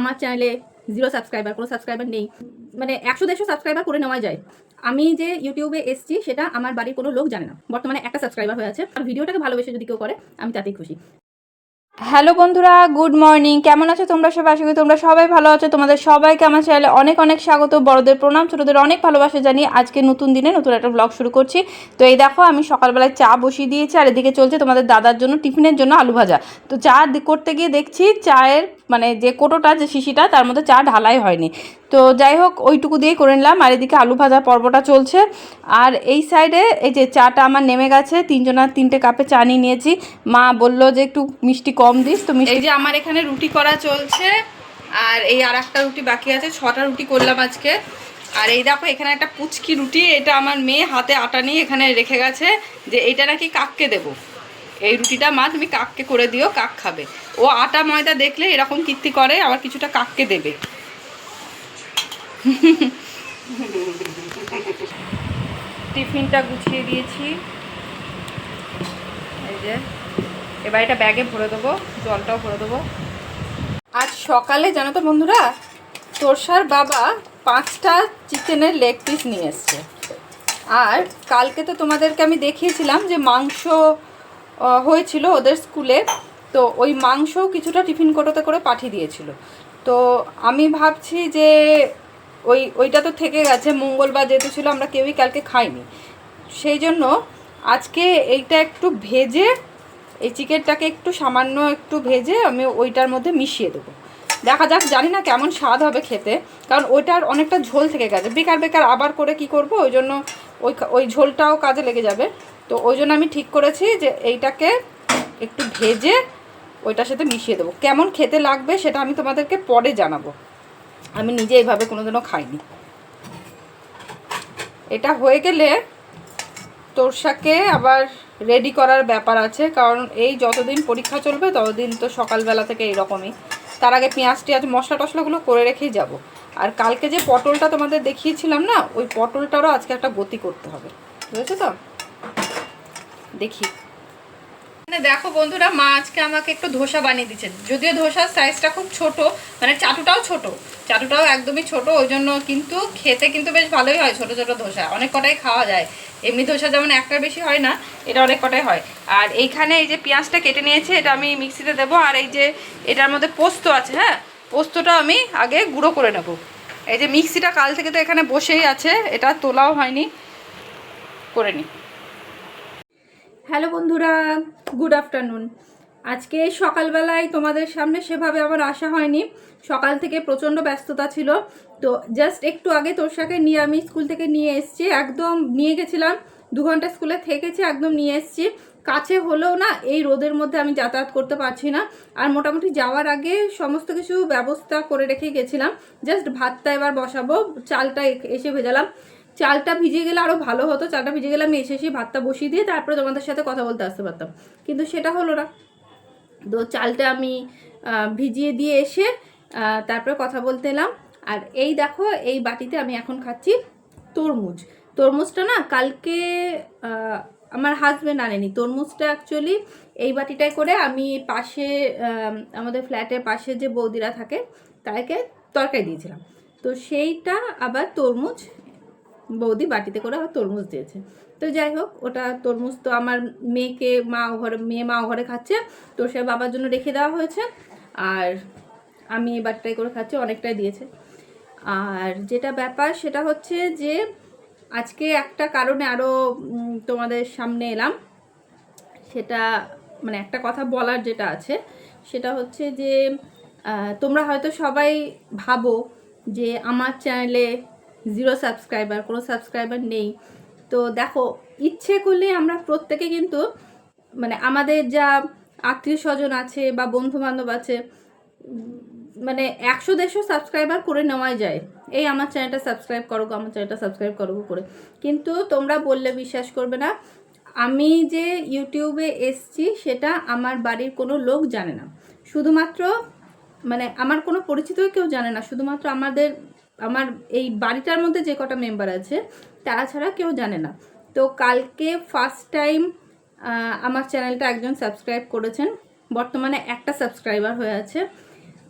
আমার চ্যানেলে zero subscriber কোনো সাবস্ক্রাইবার নেই। মানে একশো দেড়শো সাবস্ক্রাইবার করে নেওয়া যায়। আমি যে ইউটিউবে এসছি, সেটা আমার বাড়ির কোনো লোক জানে না। বর্তমানে একটা সাবস্ক্রাইবার হয়ে আছে। আর ভিডিওটাকে ভালোবেসে যদি কেউ করে, আমি তাতেই খুশি। হ্যালো বন্ধুরা, গুড মর্নিং। কেমন আছো তোমরা সবাই আশা করি তোমরা সবাই ভালো আছো। তোমাদের সবাইকে আমার চ্যানেলে অনেক অনেক স্বাগত। বড়দের প্রণাম, ছোটদের অনেক ভালোবাসা জানি আজকে নতুন দিনে নতুন একটা ব্লগ শুরু করছি। তো এই দেখো, আমি সকালবেলায় চা বসিয়ে দিয়েছি আর এদিকে চলছে তোমাদের দাদার জন্য টিফিনের জন্য আলু ভাজা। তো চা করতে গিয়ে দেখছি চায়ের মানে যে কোটোটা, যে শিশিটা, তার মধ্যে চা ঢালাই হয়নি। তো যাই হোক, ওইটুকু দিয়েই করে নিলাম। আর এদিকে আলু ভাজা পর্বটা চলছে। আর এই সাইডে এই যে চাটা আমার নেমে গেছে তিনজনার তিনটে কাপে চা নিয়ে নিয়েছি। মা বলল যে একটু মিষ্টি কম দিস, তো এই যে আমার এখানে রুটি করা চলছে। আর এই আর একটা রুটি বাকি আছে, ছটা রুটি করলাম আজকে। আর এই দেখো, এখানে একটা পুচকি রুটি, এটা আমার মেয়ে হাতে আটা নিয়ে এখানে রেখে গেছে যে এইটা নাকি কাককে দেবো। এই রুটিটা মা, তুমি কাককে করে দিও, কাক খাবে। ও আটা ময়দা দেখলে এরকম কীর্তি করে, আবার কিছুটা কাককে দেবে। টিফিনটা গুছিয়ে দিয়েছি। এই যে, এবার এটা ব্যাগে ভরে দেবো, জলটাও ভরে দেবো। আজ সকালে, জানো তো বন্ধুরা, তোরসার বাবা পাঁচটা চিকেনের লেগ পিস নিয়ে এসছে। আর কালকে তো তোমাদেরকে আমি দেখিয়েছিলাম যে মাংস হয়েছিল ওদের স্কুলে। তো ওই মাংসও কিছুটা টিফিন কোটোতে করে পাঠিয়ে দিয়েছিল। তো আমি ভাবছি যে ওই, ওইটা তো থেকে গেছে, মঙ্গলবার যেহেতু ছিল, আমরা কেউই কালকে খাইনি। সেই জন্য আজকে এইটা একটু ভেজে, এই চিকেনটাকে একটু সামান্য একটু ভেজে আমি ওইটার মধ্যে মিশিয়ে দেবো। দেখা যাক, জানি না কেমন স্বাদ হবে খেতে, কারণ ওইটার অনেকটা ঝোল থেকে গেছে। বেকার বেকার আবার করে কি করব? ওই জন্য ওই ওই ঝোলটাও কাজে লেগে যাবে। তো ওই জন্য আমি ঠিক করেছি যে এইটাকে একটু ভেজে ওইটার সাথে মিশিয়ে দেবো। কেমন খেতে লাগবে সেটা আমি তোমাদেরকে পরে জানাব। আমি নিজে এইভাবে কোনোদিনও খাইনি। এটা হয়ে গেলে তোরসাকে আবার রেডি করার ব্যাপার আছে, কারণ এই যতদিন পরীক্ষা চলবে ততদিন তো সকালবেলা থেকে এইরকমই। তার আগে পেঁয়াজ টিয়াজ, মশলা টশলাগুলো করে রেখেই যাব। আর কালকে যে পটলটা তোমাদের দেখিয়েছিলাম না, ওই পটলটারও আজকে একটা গতি করতে হবে। বুঝেছ তো? দেখি। দেখো বন্ধুরা, মা আজকে আমাকে একটু ধোসা বানিয়ে দিচ্ছে যদিও ধোসার সাইজটা খুব ছোট মানে চাটুটাও ছোট, চাটুটাও একদমই ছোট, ওই জন্য কিন্তু খেতে কিন্তু বেশ ভালোই হয় ছোট ছোট ধোসা। অনেক কটাই খাওয়া যায়। এমনি ধোসা যেমন একটার বেশি হয় না, এটা অনেক কটাই হয়। আর এইখানে এই যে পেঁয়াজটা কেটে নিয়েছে, এটা আমি মিক্সিতে দেবো। আর এই যে এটার মধ্যে পোস্ত আছে হ্যাঁ? পোস্তটা আমি আগে গুঁড়ো করে নেব। এই যে মিক্সিটা কাল থেকে তো এখানে বসেই আছে, এটা তোলাও হয়নি, করে নিই হ্যালো বন্ধুরা গুড আফটারনুন আজকে সকালবেলায় তোমাদের সামনে সেভাবে আমার আসা হয়নি। সকাল থেকে প্রচণ্ড ব্যস্ততা ছিল। তো জাস্ট একটু আগে তোর সাথে নিয়ে আমি স্কুল থেকে নিয়ে এসেছি। একদম নিয়ে গেছিলাম, দু ঘণ্টা স্কুলে থেকেছি, একদম নিয়ে এসেছি। কাছে হলেও না, এই রোদের মধ্যে আমি যাতায়াত করতে পারছি না। আর মোটামুটি যাওয়ার আগে সমস্ত কিছু ব্যবস্থা করে রেখে গেছিলাম। জাস্ট ভাতটা এবার বসাবো, চালটা এসে ভেজালাম। চালটা ভিজে গেলে আরও ভালো হতো, চালটা ভিজে গেলে আমি এসে এসে ভাতটা বসিয়ে দিয়ে তারপরে তোমাদের সাথে কথা বলতে আসতে পারতাম। কিন্তু সেটা হলো না। তো চালটা আমি ভিজিয়ে দিয়ে এসে তারপরে কথা বলতে এলাম। আর এই দেখো, এই বাটিতে আমি এখন খাচ্ছি তরমুজ। তরমুজটা না কালকে আমার হাজব্যান্ড আনেনি। তরমুজটা অ্যাকচুয়ালি এই বাটিটায় করে আমি পাশে আমাদের ফ্ল্যাটের পাশে যে বৌদিরা থাকে তাদেরকে তরকারি দিয়েছিলাম। তো সেইটা আবার তরমুজ বৌদি বাটিতে করে আবার তরমুজ দিয়েছে। তো যাই হোক, ওটা তরমুজ তো আমার মেয়েকে মা ঘরে, মেয়ে মা ঘরে খাচ্ছে, তো সে বাবার জন্য রেখে দেওয়া হয়েছে। আর আমি এই বাটিটাই করে খাচ্ছি, অনেকটাই দিয়েছে। আর যেটা ব্যাপার সেটা হচ্ছে যে, আজকে একটা কারণে আরও তোমাদের সামনে এলাম। সেটা মানে একটা কথা বলার যেটা আছে, সেটা হচ্ছে যে তোমরা হয়তো সবাই ভাবো যে আমার চ্যানেলে জিরো সাবস্ক্রাইবার কোনো সাবস্ক্রাইবার নেই। তো দেখো, ইচ্ছে করলে আমরা প্রত্যেকে কিন্তু মানে আমাদের যা আত্মীয় স্বজন আছে বা বন্ধু বান্ধব আছে মানে একশো দেড়শো সাবস্ক্রাইবার করে নেওয়াই যায়। এই আমার চ্যানেলটা সাবস্ক্রাইব করো, আমার চ্যানেলটা সাবস্ক্রাইব করো করে কিন্তু তোমরা বললে বিশ্বাস করবে না, আমি যে ইউটিউবে এসছি, সেটা আমার বাড়ির কোনো লোক জানে না। শুধুমাত্র মানে আমার কোনো পরিচিত কেউ জানে না, শুধুমাত্র আমাদের আমার এই বাড়িটার মধ্যে যে কটা মেম্বার আছে, তারা ছাড়া কেউ জানে না। তো কালকে ফার্স্ট টাইম আমার চ্যানেলটা একজন সাবস্ক্রাইব করেছেন। বর্তমানে একটা সাবস্ক্রাইবার হয়ে আছে।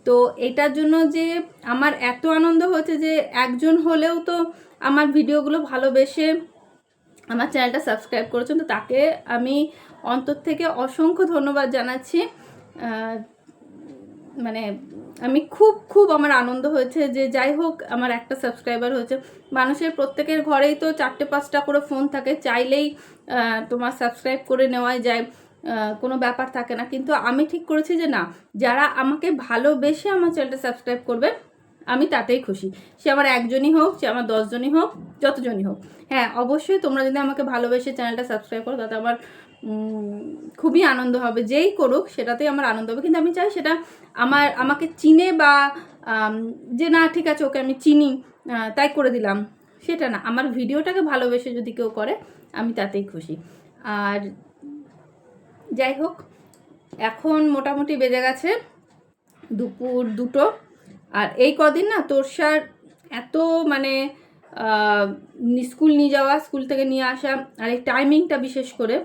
তো এটার জন্য যে আমার এত আনন্দ হয়েছে যে একজন হলেও তো আমার ভিডিওগুলো ভালোবেসে আমার চ্যানেলটা সাবস্ক্রাইব করেছেন। তো তাকে আমি অন্তর থেকে অসংখ্য ধন্যবাদ জানাচ্ছি। মানে আমি খুব খুব আমার আনন্দ হয়েছে যে যাই হোক আমার একটা সাবস্ক্রাইবার হয়েছে। মানুষের প্রত্যেকের ঘরেই তো চারটে, পাঁচটা করে ফোন থাকে, চাইলেই তোমার সাবস্ক্রাইব করে নেওয়াই যায় কোনো ব্যাপার থাকে না। কিন্তু আমি ঠিক করেছি যে না, যারা আমাকে ভালোবেসে আমার চ্যানেলটা সাবস্ক্রাইব করবে, আমি তাতেই খুশি। সে আমার একজনই হোক, সে আমার দশজনই হোক, যতজনই হোক। হ্যাঁ অবশ্যই তোমরা যদি আমাকে ভালোবেসে চ্যানেলটা সাবস্ক্রাইব করো, তাতে আমার খুবই আনন্দ হবে, যেই করুক সেটাতেই আমার আনন্দ হবে। কিন্তু আমি চাই সেটা আমার, আমাকে চিনে বা যে না, ঠিক আছে, ওকে আমি চিনি তাই করে দিলাম। সেটা না, আমার ভিডিওটাকে ভালোবেসে যদি কেউ করে, আমি তাতেই খুশি। আর যাই হোক, এখন মোটামুটি বেজে গেছে দুপুর দুটো। আর এই কদিন না, তোরসার এত মানে স্কুল নিয়ে যাওয়া, স্কুল থেকে নিয়ে আসা, আর এই টাইমিংটা বিশেষ করে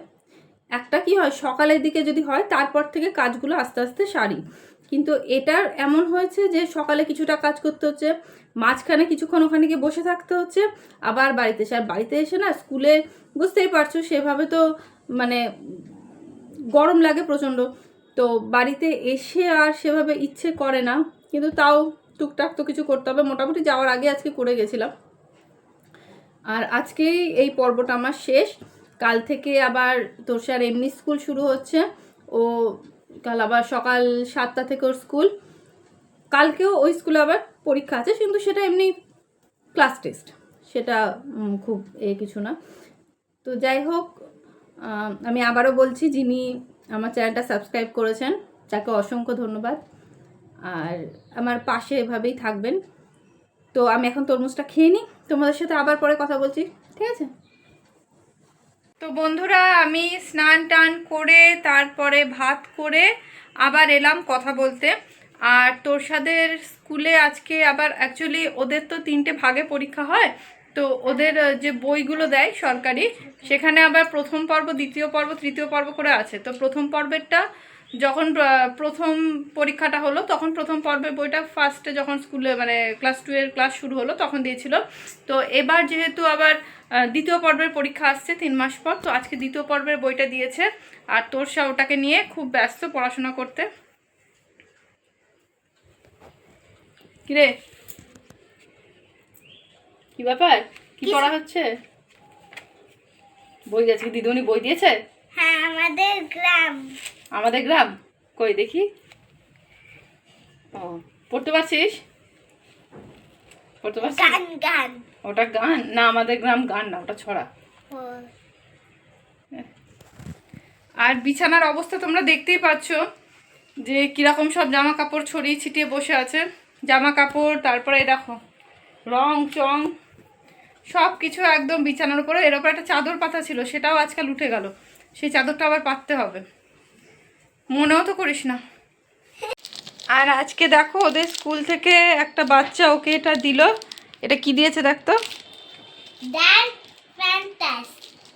একটা কি হয়? সকালের দিকে যদি হয়, তারপর থেকে কাজগুলো আস্তে আস্তে সারি। কিন্তু এটার এমন হয়েছে যে, সকালে কিছুটা কাজ করতে হচ্ছে, মাঝখানে কিছুক্ষণ ওখানে গিয়ে বসে থাকতে হচ্ছে, আবার বাড়িতে এসে, আর বাড়িতে এসে না, স্কুলে বুঝতেই পারছ, সেভাবে তো মানে গরম লাগে প্রচণ্ড। তো বাড়িতে এসে আর সেভাবে ইচ্ছে করে না, কিন্তু তাও টুকটাক তো কিছু করতে হবে। মোটামুটি যাওয়ার আগে আজকে করে গেছিলাম। আর আজকেই এই পর্বটা আমার শেষ। কাল থেকে আবার তোর তোরসার এমনি স্কুল শুরু হচ্ছে। ও কাল আবার সকাল সাতটা থেকে ওর স্কুল। কালকেও ওই স্কুলে আবার পরীক্ষা আছে, কিন্তু সেটা এমনি ক্লাস টেস্ট। সেটা খুব এ কিছু না। তো যাই হোক আমি আবারও বলছি, যিনি আমার চ্যানেলটা সাবস্ক্রাইব করেছেন, তাকে অসংখ্য ধন্যবাদ। আর আমার পাশে এভাবেই থাকবেন। তো আমি এখন তরমুজটা খেয়ে নিই। তোমাদের সাথে আবার পরে কথা বলছি। ঠিক আছে? তো বন্ধুরা, আমি স্নান টান করে তারপরে ভাত করে আবার এলাম কথা বলতে। আর তোরসাদের স্কুলে আজকে আবার অ্যাকচুয়ালি ওদের তো তিনটে ভাগে পরীক্ষা হয়। তো ওদের যে বইগুলো দেয় সরকারি, সেখানে আবার প্রথম পর্ব, দ্বিতীয় পর্ব, তৃতীয় পর্ব করে আছে। তো প্রথম পর্বেরটা যখন প্রথম পরীক্ষাটা হলো, তখন প্রথম পর্বের বইটা ফার্স্টে যখন স্কুলে মানে ক্লাস টু এর ক্লাস শুরু হলো, তখন দিয়েছিল। তো এবার যেহেতু আবার দ্বিতীয় পর্বের পরীক্ষা আসছে তিন মাস পর তো আজকে দ্বিতীয় পর্বের বইটা দিয়েছে। আর তোরসা ওটাকে নিয়ে খুব ব্যস্ত পড়াশোনা করতে। কিরে? কি ব্যাপার? কি পড়া হচ্ছে? বই আজকে দিদিমণি বই দিয়েছে? হ্যাঁ আমাদের গ্রাম। আমাদের গ্রাম? কই দেখি। ও পড়তে পারছিস? পড়তে পারছিস? গান গান। ওটা গান? না আমাদের গ্রাম গান না ওটা ছড়া। আর বিছানার অবস্থা তোমরা দেখতেই পাচ্ছ যে কীরকম সব জামা কাপড় ছড়িয়ে ছিটিয়ে বসে আছে। জামা কাপড় তারপরে দেখো রং চং সব কিছু একদম বিছানার উপরে। এর উপরে একটা চাদর পাতা ছিল সেটাও আজকাল উঠে গেল। সেই চাদরটা আবার পাততে হবে। মনেও তো করিস না। আর আজকে দেখো ওদের স্কুল থেকে একটা বাচ্চা ওকে এটা দিল। এটা কি দিয়েছে দেখতো দ্যাট ফ্যান্টাস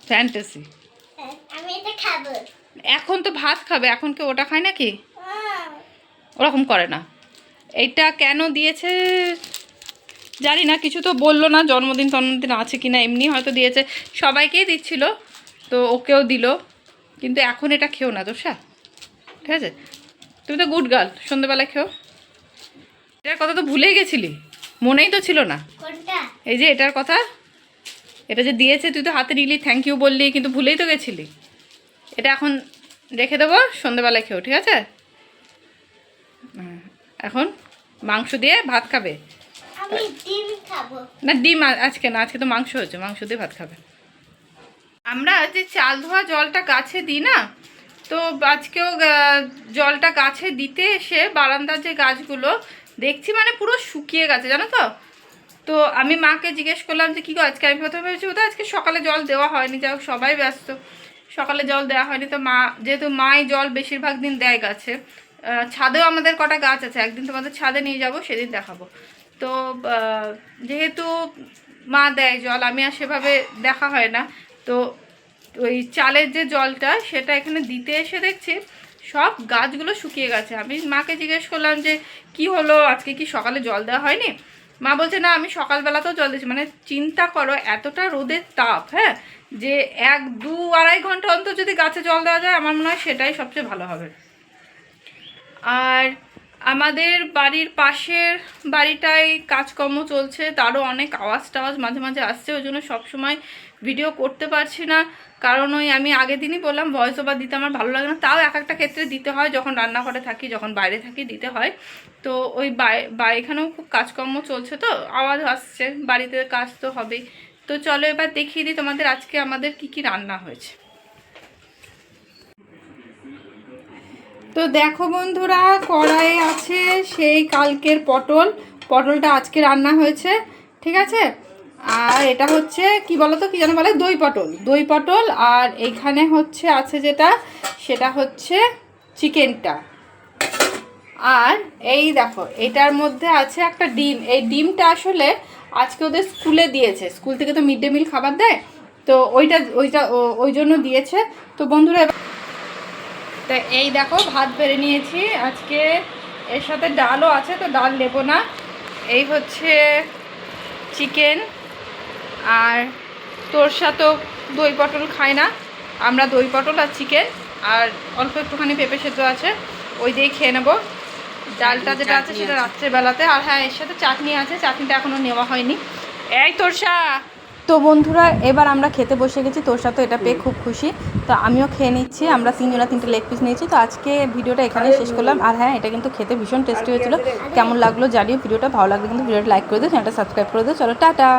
ফ্যান্টাসি আমি এটা খাব। এখন তো ভাত খাবে এখন কি ওটা খায় নাকি? আহ, ওরকম করে না। এইটা কেন দিয়েছে? জানি না কিছু তো বলল না জন্মদিন জন্মদিন আছে কি না এমনি হয়তো দিয়েছে। সবাইকেই দিচ্ছিল তো ওকেও দিল। কিন্তু এখন এটা খেও না তোষা। ঠিক আছে? তুমি তো গুড গার্ল সন্ধ্যেবেলা খেও। এটার কথা তো ভুলেই গেছিলি। মনেই তো ছিল না। এই যে এটার কথা। এটা যে দিয়েছে তুই তো হাতে নিলি থ্যাংক ইউ বললি কিন্তু ভুলেই তো গেছিলি। এটা এখন রেখে দেবো সন্ধ্যেবেলায় খেও ঠিক আছে? হুম, এখন মাংস দিয়ে ভাত খাব। না ডিম আজকে না আজকে তো মাংস হচ্ছে মাংস দিয়ে ভাত খাবে। আমরা যে চাল ধোয়া জলটা গাছে দিই না তো আজকেও জলটা গাছে দিতে এসে বারান্দার যে গাছগুলো দেখছি মানে পুরো শুকিয়ে গেছে, জানো তো? তো আমি মাকে জিজ্ঞেস করলাম যে, কী আজকে আমি প্রথমে ভেবেছি বোধহয় আজকে সকালে জল দেওয়া হয়নি। যাই সবাই ব্যস্ত। সকালে জল দেওয়া হয়নি। তো মা, যেহেতু মাই জল বেশিরভাগ দিন দেয় গাছে ছাদেও আমাদের কটা গাছ আছে। একদিন তোমাদের ছাদে নিয়ে যাব, সেদিন দেখাবো। তো যেহেতু মা দেয় জল, আমি আর সেভাবে দেখা হয় না। তো ওই চালের যে জলটা, সেটা এখানে দিতে এসে দেখছি। সব গাছগুলো শুকিয়ে গেছে। আমি মাকে জিজ্ঞেস করলাম যে, কি হলো? আজকে কি সকালে জল দেওয়া হয়নি? মা বলছে, না, আমি সকালবেলাতেও জল দিয়েছি। মানে চিন্তা করো, এতটা রোদের তাপ হ্যাঁ? যে এক দু আড়াই ঘণ্টা অন্তর যদি গাছে জল দেওয়া যায়, আমার মনে হয় সেটাই সবচেয়ে ভালো হবে। আর আমাদের বাড়ির পাশের বাড়িটায় কাজকর্ম চলছে, তারও অনেক আওয়াজ টাওয়াজ মাঝে মাঝে আসছে, ওই জন্য সবসময় ভিডিও করতে পারছি না। কারণ ওই আমি আগের দিনই বললাম ভয়েস ওভার দিতে আমার ভালো লাগে না। তাও এক একটা ক্ষেত্রে দিতে হয়, যখন রান্নাঘরে থাকি, যখন বাইরে থাকি, দিতে হয়। তো ওই বা এখানেও খুব কাজকর্ম চলছে তো, আওয়াজ আসছে, বাড়িতে কাজ তো হবেই। তো চলো এবার দেখিয়ে দিই তোমাদের আজকে আমাদের কি কি রান্না হয়েছে। তো দেখো বন্ধুরা কড়াই আছে সেই কালকের পটল। পটলটা আজকে রান্না হয়েছে, ঠিক আছে? আর এটা হচ্ছে, কি বলতো, কি যেন বলে, দই পটল। দই পটল, আর এইখানে হচ্ছে, আছে যেটা, সেটা হচ্ছে চিকেনটা। আর এই দেখো, এটার মধ্যে আছে একটা ডিম। এই ডিমটা আসলে আজকে ওদের স্কুলে দিয়েছে। স্কুল থেকে তো মিড ডে মিল খাবার দেয়, তো ওইটা ওইটা ওই জন্য দিয়েছে। তো বন্ধুরা তা এই দেখো, ভাত বেড়ে নিয়েছি। আজকে এর সাথে ডালও আছে, তো ডাল নেব না। এই হচ্ছে চিকেন। আর তোর সাথেও দই পটল খাই না। আমরা দই পটল আর চিকেন আর অল্প একটুখানি পেঁপে সেদ্ধ আছে ওই দিয়েই খেয়ে নেব। ডালটা যেটা আছে সেটা রাত্রেবেলাতে আর হ্যাঁ এর সাথে চাটনি আছে চাটনিটা এখনও নেওয়া হয়নি। এই তোরসা! তো বন্ধুরা এবার আমরা খেতে বসে গেছি তোর সাথে এটা পেয়ে খুব খুশি। তো আমিও খেয়ে নিচ্ছি আমরা তিনজনা তিনটে লেগ পিস নিয়েছি। তো আজকে ভিডিওটা এখানে শেষ করলাম। আর হ্যাঁ এটা কিন্তু খেতে ভীষণ টেস্টি হয়েছিল। কেমন লাগল জানিও ভিডিওটা ভালো লাগলে কিন্তু ভিডিওটা লাইক করে দিও চ্যানেলটা সাবস্ক্রাইব করে দিও। চলো টাটা!